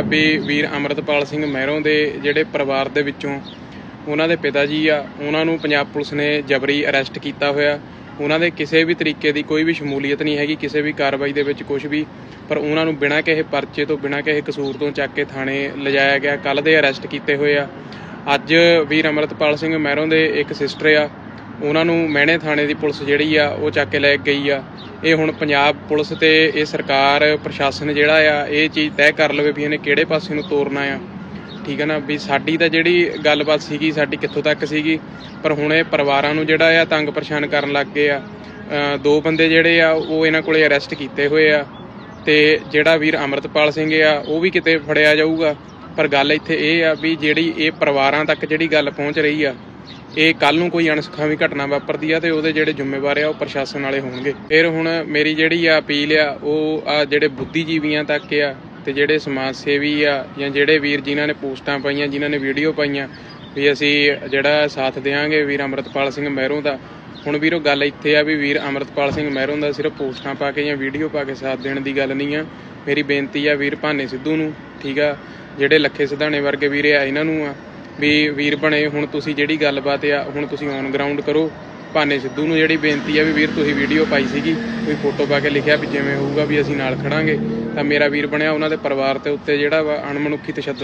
ਵੀ ਵੀਰ ਅਮਰਤਪਾਲ ਸਿੰਘ ਮਹਿਰੋਂ ਦੇ ਜਿਹੜੇ ਪਰਿਵਾਰ ਦੇ ਵਿੱਚੋਂ ਉਹਨਾਂ ਦੇ ਪਿਤਾ ਜੀ ਆ, ਉਹਨਾਂ ਨੂੰ ਪੰਜਾਬ ਪੁਲਿਸ ਨੇ ਜਬਰੀ ਅਰੈਸਟ ਕੀਤਾ ਹੋਇਆ। ਉਹਨਾਂ ਦੇ ਕਿਸੇ ਵੀ ਤਰੀਕੇ ਦੀ ਕੋਈ ਵੀ ਸ਼ਮੂਲੀਅਤ ਨਹੀਂ ਹੈਗੀ, ਕਿਸੇ ਵੀ ਕਾਰਵਾਈ ਦੇ ਵਿੱਚ ਕੁਝ ਵੀ। ਪਰ ਉਹਨਾਂ ਨੂੰ ਬਿਨਾਂ ਕਿਸੇ ਪਰਚੇ ਤੋਂ, ਬਿਨਾਂ ਕਿਸੇ ਕਸੂਰ ਤੋਂ ਚੱਕ ਕੇ ਥਾਣੇ ਲਿਜਾਇਆ ਗਿਆ। ਕੱਲ ਦੇ ਅਰੈਸਟ ਕੀਤੇ ਹੋਏ ਆ। ਅੱਜ ਵੀਰ ਅਮਰਤਪਾਲ ਸਿੰਘ ਮਹਿਰੋਂ ਦੇ ਇੱਕ ਸਿਸਟਰ ਆ ਉਹਨਾਂ ਨੂੰ ਮਹਿਣੇ ਥਾਣੇ ਦੀ ਪੁਲਿਸ ਜਿਹੜੀ ਆ, ਉਹ ਚੱਕ ਕੇ ਲੈ ਕੇ ਗਈ ਆ। ਇਹ ਹੁਣ ਪੰਜਾਬ ਪੁਲਿਸ ਤੇ ਇਹ ਸਰਕਾਰ, ਪ੍ਰਸ਼ਾਸਨ ਜਿਹੜਾ ਆ, ਇਹ ਚੀਜ਼ ਤੈਅ ਕਰ ਲਵੇ ਵੀ ਇਹਨੇ ਕਿਹੜੇ ਪਾਸੇ ਨੂੰ ਤੋਰਨਾ ਆ। ਠੀਕ ਹੈ ਨਾ? ਵੀ ਸਾਡੀ ਤਾਂ ਜਿਹੜੀ ਗੱਲਬਾਤ ਸੀਗੀ, ਸਾਡੀ ਕਿੱਥੋਂ ਤੱਕ ਸੀਗੀ, ਪਰ ਹੁਣ ਇਹ ਪਰਿਵਾਰਾਂ ਨੂੰ ਜਿਹੜਾ ਆ, ਤੰਗ ਪਰੇਸ਼ਾਨ ਕਰਨ ਲੱਗ ਗਏ ਆ। ਦੋ ਬੰਦੇ ਜਿਹੜੇ ਆ, ਉਹ ਇਹਨਾਂ ਕੋਲੇ ਅਰੈਸਟ ਕੀਤੇ ਹੋਏ ਆ। ਤੇ ਜਿਹੜਾ ਵੀਰ ਅਮਰਤਪਾਲ ਸਿੰਘ ਆ, ਉਹ ਵੀ ਕਿਤੇ ਫੜਿਆ ਜਾਊਗਾ। ਪਰ ਗੱਲ ਇੱਥੇ ਇਹ ਆ ਵੀ ਜਿਹੜੀ ਇਹ ਪਰਿਵਾਰਾਂ ਤੱਕ ਜਿਹੜੀ ਗੱਲ ਪਹੁੰਚ ਰਹੀ ਆ ਇਹ ਕੱਲ ਨੂੰ ਕੋਈ ਅਣਸੁਖਾਵੀ ਘਟਨਾ ਵਾਪਰਦੀ ਆ ਤੇ ਉਹਦੇ ਜਿਹੜੇ ਜ਼ਿੰਮੇਵਾਰ ਆ ਉਹ ਪ੍ਰਸ਼ਾਸਨ ਵਾਲੇ ਹੋਣਗੇ। ਫਿਰ ਹੁਣ ਮੇਰੀ ਜਿਹੜੀ ਆ ਅਪੀਲ ਆ, ਉਹ ਆ ਜਿਹੜੇ ਬੁੱਧੀਜੀਵੀਆਂ ਤੱਕ ਆ ਤੇ ਜਿਹੜੇ ਸਮਾਜ ਸੇਵੀ ਆ ਜਾਂ ਜਿਹੜੇ ਵੀਰ ਜਿਨ੍ਹਾਂ ਨੇ ਪੋਸਟਾਂ ਪਾਈਆਂ, ਜਿਨ੍ਹਾਂ ਨੇ ਵੀਡੀਓ ਪਾਈਆਂ, ਵੀ ਅਸੀਂ ਜਿਹੜਾ ਸਾਥ ਦੇਵਾਂਗੇ ਵੀਰ ਅਮਰਤਪਾਲ ਸਿੰਘ ਮਹਿਰੋਂ ਦਾ। ਹੁਣ ਵੀਰੋ ਗੱਲ ਇੱਥੇ ਆ ਵੀ ਵੀਰ ਅਮਰਤਪਾਲ ਸਿੰਘ ਮਹਿਰੋਂ ਦਾ ਸਿਰਫ ਪੋਸਟਾਂ ਪਾ ਕੇ ਜਾਂ ਵੀਡੀਓ ਪਾ ਕੇ ਸਾਥ ਦੇਣ ਦੀ ਗੱਲ ਨਹੀਂ ਆ। ਮੇਰੀ ਬੇਨਤੀ ਆ ਵੀਰ ਭਾਨੇ ਸਿੱਧੂ ਨੂੰ, ਠੀਕ ਆ? ਜਿਹੜੇ ਲੱਖੇ ਸਿਧਾਣੇ ਵਰਗੇ ਵੀਰੇ ਆ, ਇਹਨਾਂ ਨੂੰ ਆ। ਵੀ ਵੀਰ ਬਣੇ, ਹੁਣ ਤੁਸੀਂ ਜਿਹੜੀ ਗੱਲਬਾਤ ਆ, ਹੁਣ ਤੁਸੀਂ ਔਨ ਗਰਾਊਂਡ ਕਰੋ। ਭਾਨੇ ਸਿੱਧੂ ਨੂੰ ਜਿਹੜੀ ਬੇਨਤੀ ਆ ਵੀ ਵੀਰ, ਤੁਸੀਂ ਵੀਡੀਓ ਪਾਈ ਸੀਗੀ, ਕੋਈ ਫੋਟੋ ਪਾ ਕੇ ਲਿਖਿਆ ਵੀ ਜਿਵੇਂ ਹੋਊਗਾ ਵੀ ਅਸੀਂ ਨਾਲ ਖੜਾਂਗੇ। ਤਾਂ ਮੇਰਾ ਵੀਰ ਬਣਿਆ, ਉਹਨਾਂ ਦੇ ਪਰਿਵਾਰ ਤੇ ਉੱਤੇ ਜਿਹੜਾ ਵਾ ਅਣਮਨੁੱਖੀ ਤਸ਼ੱਦਦ